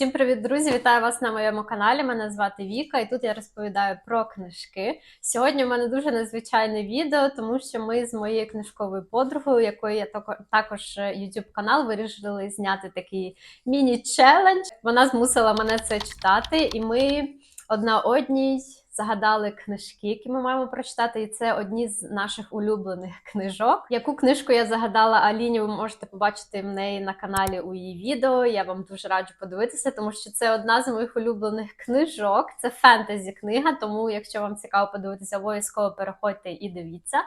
Всім привіт, друзі! Вітаю вас на моєму каналі. Мене звати Віка, і тут я розповідаю про книжки. Сьогодні в мене дуже незвичайне відео, тому що ми з моєю книжковою подругою, якої я також YouTube канал, вирішили зняти такий міні-челендж. Вона змусила мене це читати, і ми одна одній загадали книжки, які ми маємо прочитати. І це одні з наших улюблених книжок. Яку книжку я загадала Аліні, ви можете побачити в неї на каналі у її відео. Я вам дуже раджу подивитися, тому що це одна з моїх улюблених книжок. Це фентезі книга. Тому, якщо вам цікаво подивитися, обов'язково переходьте і дивіться.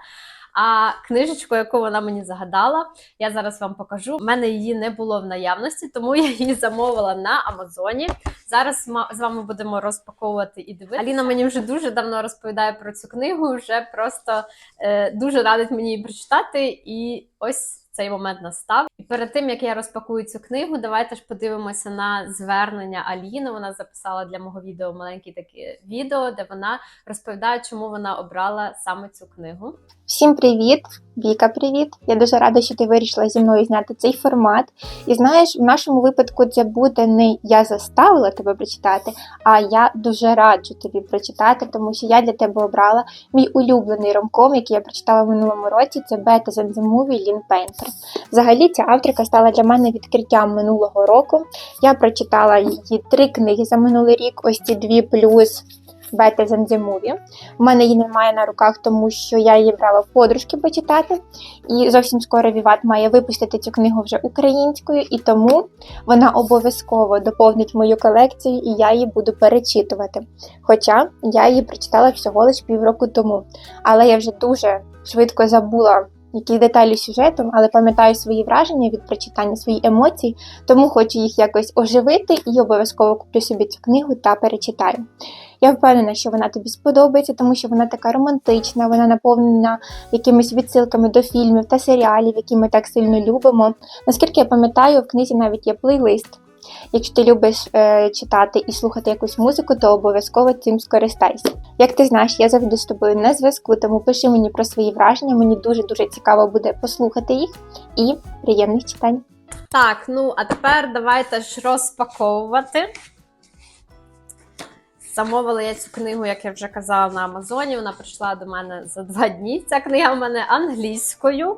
А книжечку, яку вона мені загадала, я зараз вам покажу. У мене її не було в наявності, тому я її замовила на Амазоні. Зараз з вами будемо розпаковувати і дивитися. Аліна мені вже дуже давно розповідає про цю книгу, вже просто е, дуже радить мені її прочитати. І ось цей момент настав. І перед тим як я розпакую цю книгу, давайте ж подивимося на звернення Аліни. Вона записала для мого відео маленьке таке відео, де вона розповідає, чому вона обрала саме цю книгу. Всім привіт! Віка, привіт! Я дуже рада, що ти вирішила зі мною зняти цей формат. І знаєш, в нашому випадку це буде не я заставила тебе прочитати, а я дуже раджу тобі прочитати, тому що я для тебе обрала мій улюблений ромком, який я прочитала в минулому році. Це Than the Лін Пейнтер. Взагалі, ця авторка стала для мене відкриттям минулого року. Я прочитала її три книги за минулий рік, ось ці дві плюс. Better Than. У мене її немає на руках, тому що я її брала в подружки почитати. І зовсім скоро Віват має випустити цю книгу вже українською, і тому вона обов'язково доповнить мою колекцію, і я її буду перечитувати. Хоча я її прочитала всього лише півроку тому. Але я вже дуже швидко забула. Якісь деталі сюжету, але пам'ятаю свої враження від прочитання, свої емоції, тому хочу їх якось оживити і обов'язково куплю собі цю книгу та перечитаю. Я впевнена, що вона тобі сподобається, тому що вона така романтична, вона наповнена якимись відсилками до фільмів та серіалів, які ми так сильно любимо. Наскільки я пам'ятаю, в книзі навіть є плейлист. Якщо ти любиш е, читати і слухати якусь музику, то обов'язково цим скористайся. Як ти знаєш, я завжди з тобою на зв'язку, тому пиши мені про свої враження. Мені дуже дуже цікаво буде послухати їх і приємних читань. Так, ну а тепер давайте ж розпаковувати. Замовила я цю книгу, як я вже казала, на Амазоні. Вона прийшла до мене за два дні. Ця книга в мене англійською.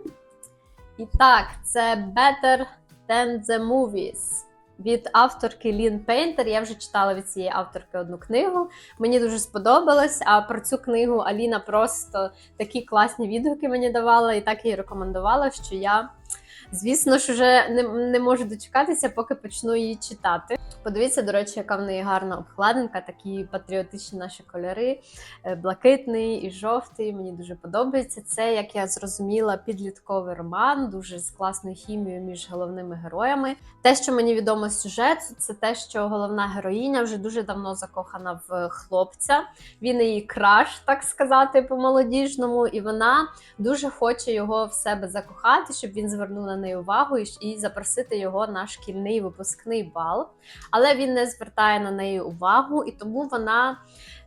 І так, це Better Than the Movies від авторки Лін Пейнтер. Я вже читала від цієї авторки одну книгу. Мені дуже сподобалось. А про цю книгу Аліна просто такі класні відгуки мені давала і так її рекомендувала, що я. Звісно ж, вже не, не можу дочекатися, поки почну її читати. Подивіться, до речі, яка в неї гарна обкладинка, такі патріотичні наші кольори, е, блакитний і жовтий. Мені дуже подобається. Це, як я зрозуміла, підлітковий роман, дуже з класною хімією між головними героями. Те, що мені відомо з сюжету, це те, що головна героїня вже дуже давно закохана в хлопця. Він її краш, так сказати, по-молодіжному, і вона дуже хоче його в себе закохати, щоб він звернув на неї увагу і, запросити його на шкільний випускний бал. Але він не звертає на неї увагу, і тому вона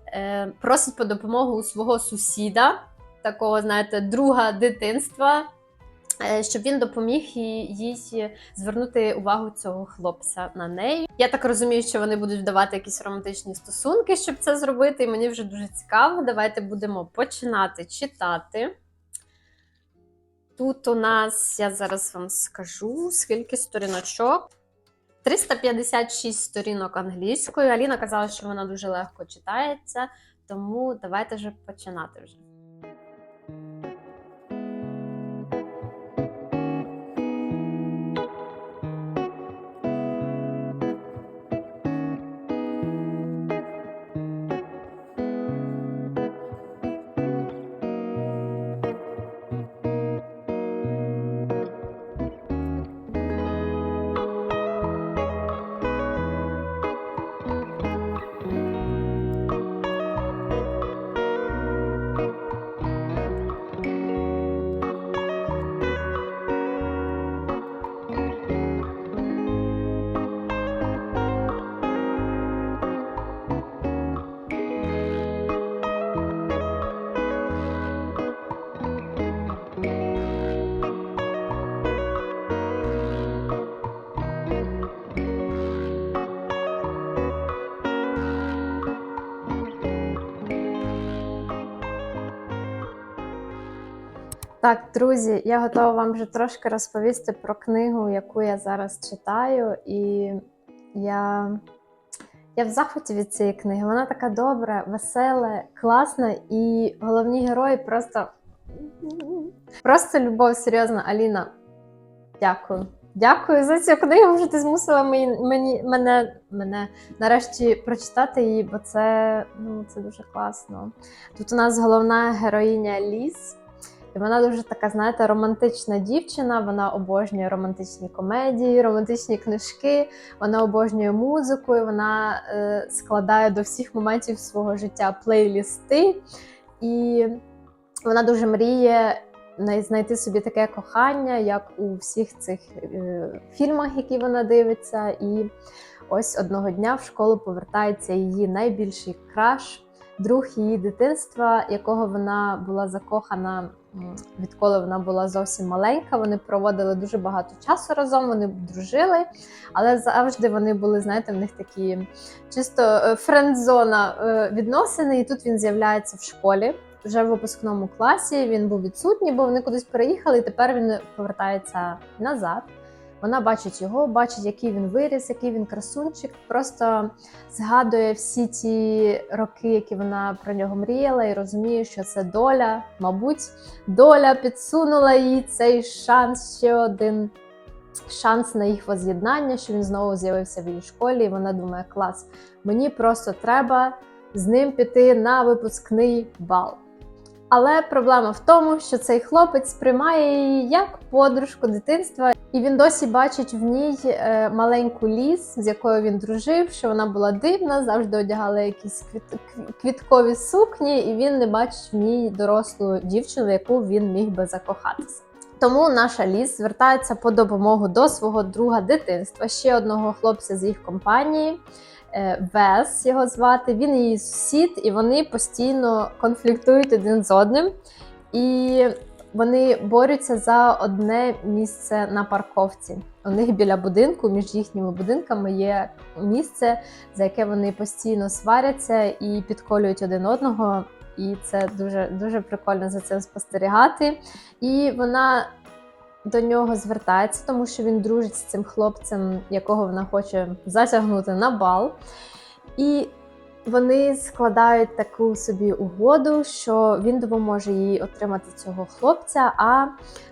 е, просить по допомогу у свого сусіда, такого, знаєте, друга дитинства. е, Щоб він допоміг їй звернути увагу цього хлопця на неї. Я так розумію, що вони будуть вдавати якісь романтичні стосунки, щоб це зробити. І мені вже дуже цікаво. Давайте будемо починати читати. Тут у нас, я зараз вам скажу, скільки сторіночок. 356 сторінок англійською. Аліна казала, що вона дуже легко читається, тому давайте вже починати вже. Так, друзі, я готова вам вже трошки розповісти про книгу, яку я зараз читаю, і я, я в захваті від цієї книги. Вона така добра, весела, класна, і головні герої просто. Просто любов, серйозно, Аліна. Дякую. Дякую за цю книгу, що ти змусила мені, мені, мене, мене нарешті прочитати її, бо це, ну, це дуже класно. Тут у нас головна героїня Ліс. І вона дуже така, знаєте, романтична дівчина. Вона обожнює романтичні комедії, романтичні книжки, вона обожнює музику, і вона е, складає до всіх моментів свого життя плейлісти. І вона дуже мріє знайти собі таке кохання, як у всіх цих е, фільмах, які вона дивиться. І ось одного дня в школу повертається її найбільший краш, друг її дитинства, якого вона була закохана відколи вона була зовсім маленька. Вони проводили дуже багато часу разом, вони дружили, але завжди вони були, знаєте, в них такі чисто е, френдзона е, відносини. І тут він з'являється в школі. Вже в випускному класі він був відсутній, бо вони кудись переїхали, і тепер він повертається назад. Вона бачить його, бачить, який він виріс, який він красунчик. Просто згадує всі ті роки, які вона про нього мріяла, і розуміє, що це доля. Мабуть, доля підсунула їй цей шанс, ще один шанс на їх воз'єднання, що він знову з'явився в її школі. І вона думає: клас, мені просто треба з ним піти на випускний бал. Але проблема в тому, що цей хлопець сприймає її як подружку дитинства, і він досі бачить в ній е, маленьку ліс, з якою він дружив, що вона була дивна, завжди одягала якісь квіт, квіткові сукні, і він не бачить в ній дорослу дівчину, яку він міг би закохатися. Тому наша ліс звертається по допомогу до свого друга дитинства, ще одного хлопця з їх компанії. е, Вес його звати. Він її сусід, і вони постійно конфліктують один з одним. І вони борються за одне місце на парковці. У них біля будинку, між їхніми будинками, є місце, за яке вони постійно сваряться і підколюють один одного. І це дуже дуже прикольно за цим спостерігати. І вона до нього звертається, тому що він дружить з цим хлопцем, якого вона хоче затягнути на бал. І вони складають таку собі угоду, що він допоможе їй отримати цього хлопця, а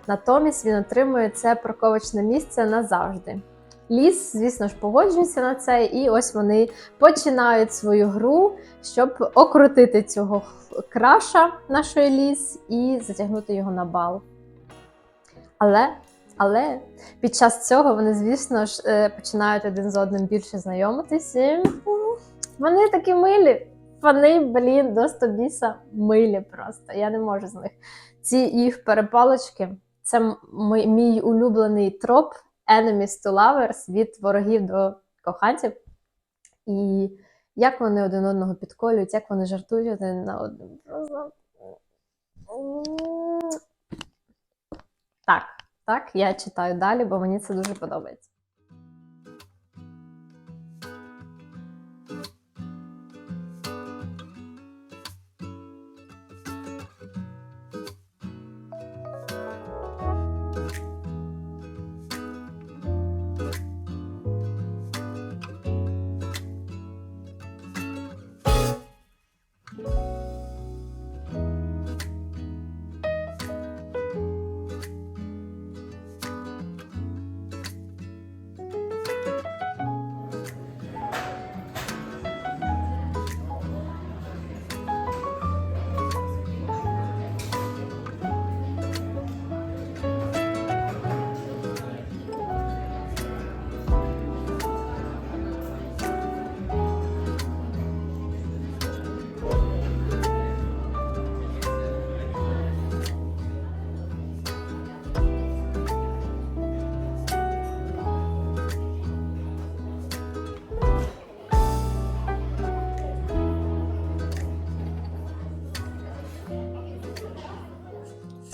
натомість він отримує це парковочне місце назавжди. Ліс, звісно ж, погоджується на це, і ось вони починають свою гру, щоб окрутити цього краша нашої ліс і затягнути його на бал. Але, але під час цього вони, звісно ж, е, починають один з одним більше знайомитись. І вони такі милі. Вони, блін, до стобіса милі просто. Я не можу з них. Ці їх перепалочки це мій, мій улюблений троп enemies to lovers від ворогів до коханців. І як вони один одного підколюють, як вони жартують один на одному. Просто... Так, так, я читаю далі, бо мені це дуже подобається.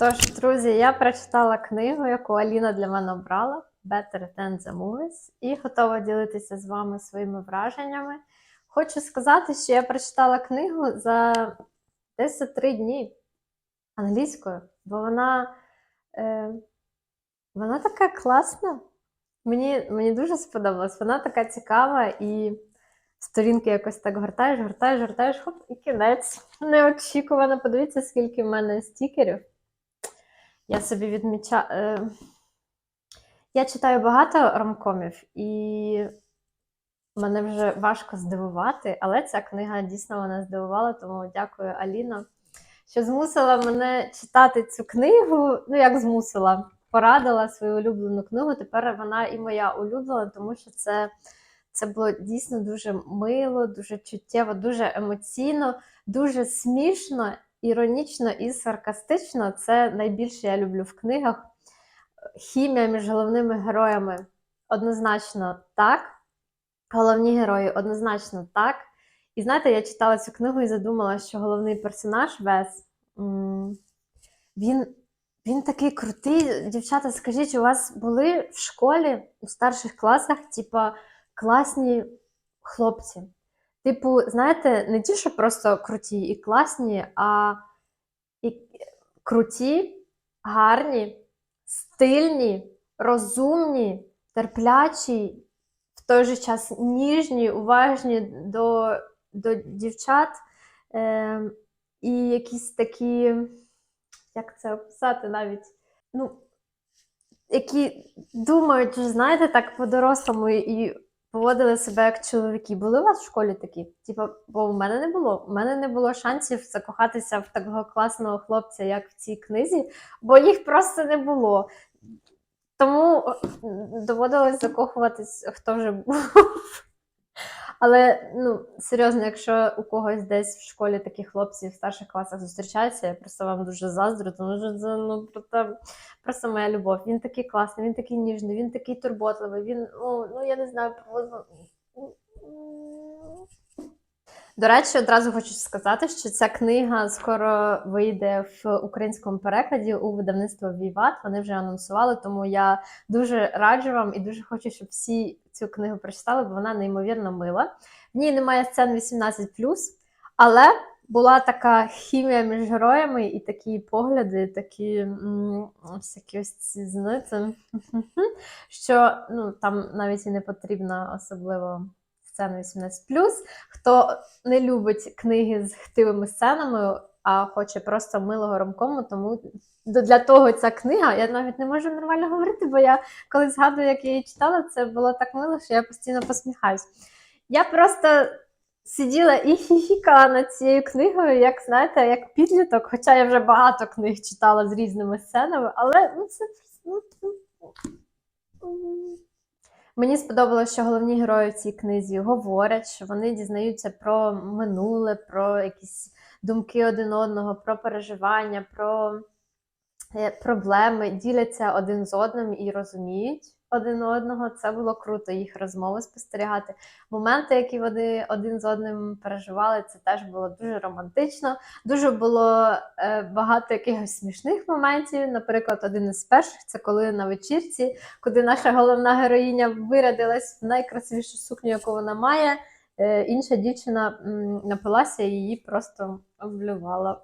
Тож, друзі, я прочитала книгу, яку Аліна для мене обрала Better Than the Movies, і готова ділитися з вами своїми враженнями. Хочу сказати, що я прочитала книгу за десь за три дні англійською, бо вона Е, вона така класна. Мені, мені дуже сподобалось. Вона така цікава і сторінки якось так гортаєш, гортаєш, гортаєш, хоп, і кінець. Неочікувано. Подивіться, скільки в мене стікерів. Я собі відмічаю. Е... Я читаю багато ромкомів, і мене вже важко здивувати, але ця книга дійсно мене здивувала, тому дякую, Аліна, що змусила мене читати цю книгу. Ну, як змусила, порадила свою улюблену книгу. Тепер вона і моя улюблена, тому що це, це було дійсно дуже мило, дуже чуттєво, дуже емоційно, дуже смішно, іронічно і саркастично. Це найбільше я люблю в книгах. Хімія між головними героями однозначно так. Головні герої однозначно так. І знаєте, я читала цю книгу і задумала, що головний персонаж Вес, він, він такий крутий. Дівчата, скажіть, у вас були в школі у старших класах, типа, класні хлопці? Типу, знаєте, не ті, що просто круті і класні, а і круті, гарні, стильні, розумні, терплячі, в той же час ніжні, уважні до, до дівчат. Е, і якісь такі, як це описати навіть, ну, які думають, знаєте, так по-дорослому і поводили себе як чоловіки. Були у вас в школі такі? Типа, бо в мене не було. У мене не було шансів закохатися в такого класного хлопця, як в цій книзі, бо їх просто не було. Тому доводилось закохуватись, хто вже був. Але ну, серйозно, якщо у когось десь в школі такі хлопці в старших класах зустрічаються, я просто вам дуже заздрю, тому що це ну, просто, просто моя любов. Він такий класний, він такий ніжний, він такий турботливий, він, ну, ну я не знаю, просто... До речі, одразу хочу сказати, що ця книга скоро вийде в українському перекладі у видавництво Віват. Вони вже анонсували, тому я дуже раджу вам і дуже хочу, щоб всі цю книгу прочитали, бо вона неймовірно мила. В ній немає сцен 18, але була така хімія між героями і такі погляди, такі всякі ось ці знаєте, що ну, там навіть і не потрібно особливо сцена 18 Хто не любить книги з хтивими сценами, а хоче просто милого ромкому, тому для того ця книга, я навіть не можу нормально говорити, бо я коли згадую, як я її читала, це було так мило, що я постійно посміхаюсь. Я просто сиділа і хіхікала над цією книгою, як знаєте, як підліток, хоча я вже багато книг читала з різними сценами, але ну, це ну, Мені сподобалося, що головні герої в цій книзі говорять, що вони дізнаються про минуле, про якісь думки один одного, про переживання, про е, проблеми, діляться один з одним і розуміють один одного. Це було круто, їх розмови спостерігати. Моменти, які вони один з одним переживали, це теж було дуже романтично. Дуже було е, багато якихось смішних моментів. Наприклад, один із перших це коли на вечірці, куди наша головна героїня вирядилась в найкрасивішу сукню, яку вона має. Е, інша дівчина напилася і її просто облювала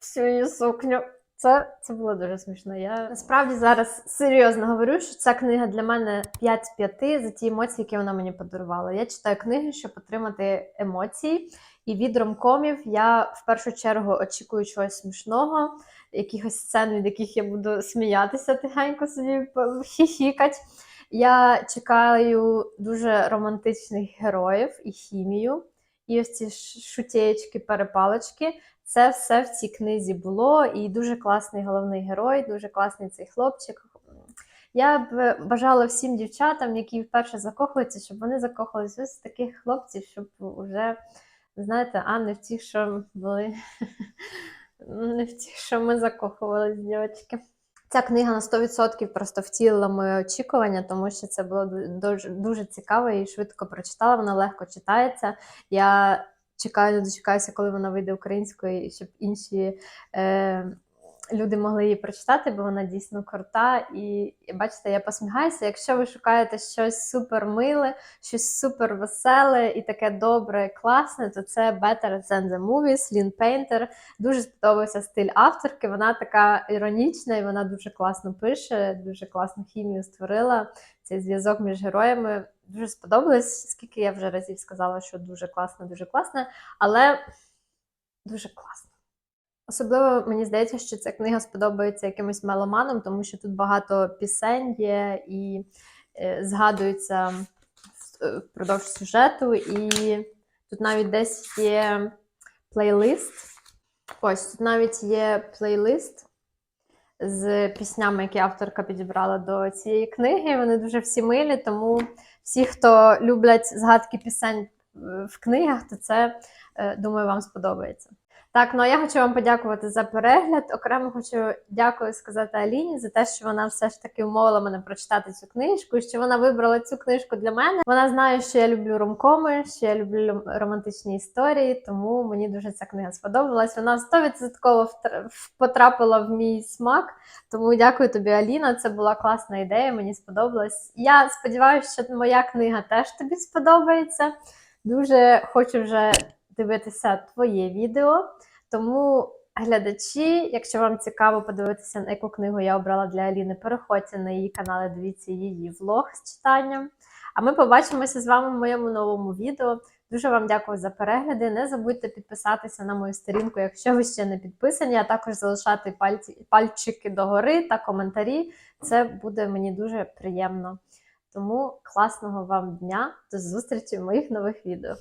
всю її сукню. Це, це було дуже смішно. Я насправді зараз серйозно говорю, що ця книга для мене 5 з 5 за ті емоції, які вона мені подарувала. Я читаю книги, щоб отримати емоції. І від ромкомів я в першу чергу очікую чогось смішного, якихось сцен, від яких я буду сміятися тихенько собі хіхікать. Я чекаю дуже романтичних героїв і хімію. І ось ці шутєєчки, перепалочки. Це все в цій книзі було, і дуже класний головний герой, дуже класний цей хлопчик. Я б бажала всім дівчатам, які вперше закохуються, щоб вони закохувалися ось таких хлопців, щоб вже, знаєте, а не в ті, що були, не в ті, що ми закохувалися, дівчатки. Ця книга на 100% просто втілила моє очікування, тому що це було дуже, дуже цікаво і швидко прочитала. Вона легко читається. Я чекаю, не дочекаюся, коли вона вийде українською, і щоб інші е, люди могли її прочитати, бо вона дійсно крута. І бачите, я посміхаюся. Якщо ви шукаєте щось супер миле, щось супер веселе і таке добре, класне, то це Better Than The Movies, Lynn Painter. Дуже сподобався стиль авторки. Вона така іронічна і вона дуже класно пише, дуже класну хімію створила. Цей зв'язок між героями дуже сподобалось. Скільки я вже разів сказала, що дуже класно, дуже класно, але дуже класно. Особливо мені здається, що ця книга сподобається якимось меломанам, тому що тут багато пісень є і е, згадуються е, впродовж сюжету, і тут навіть десь є плейлист. Ось тут навіть є плейлист з піснями, які авторка підібрала до цієї книги. Вони дуже всі милі, тому всі, хто люблять згадки пісень е, в книгах, то це, думаю, вам сподобається. Так, ну а я хочу вам подякувати за перегляд. Окремо хочу дякую сказати Аліні за те, що вона все ж таки вмовила мене прочитати цю книжку, і що вона вибрала цю книжку для мене. Вона знає, що я люблю ромкоми, що я люблю романтичні історії, тому мені дуже ця книга сподобалась. Вона 100% потрапила в мій смак. Тому дякую тобі, Аліна. Це була класна ідея, мені сподобалось. Я сподіваюся, що моя книга теж тобі сподобається. Дуже хочу вже дивитися твоє відео. Тому, глядачі, якщо вам цікаво подивитися, на яку книгу я обрала для Аліни, переходьте на її канал дивіться її влог з читанням. А ми побачимося з вами в моєму новому відео. Дуже вам дякую за перегляди. Не забудьте підписатися на мою сторінку, якщо ви ще не підписані, а також залишати пальці, пальчики догори та коментарі. Це буде мені дуже приємно. Тому класного вам дня, до зустрічі в моїх нових відео.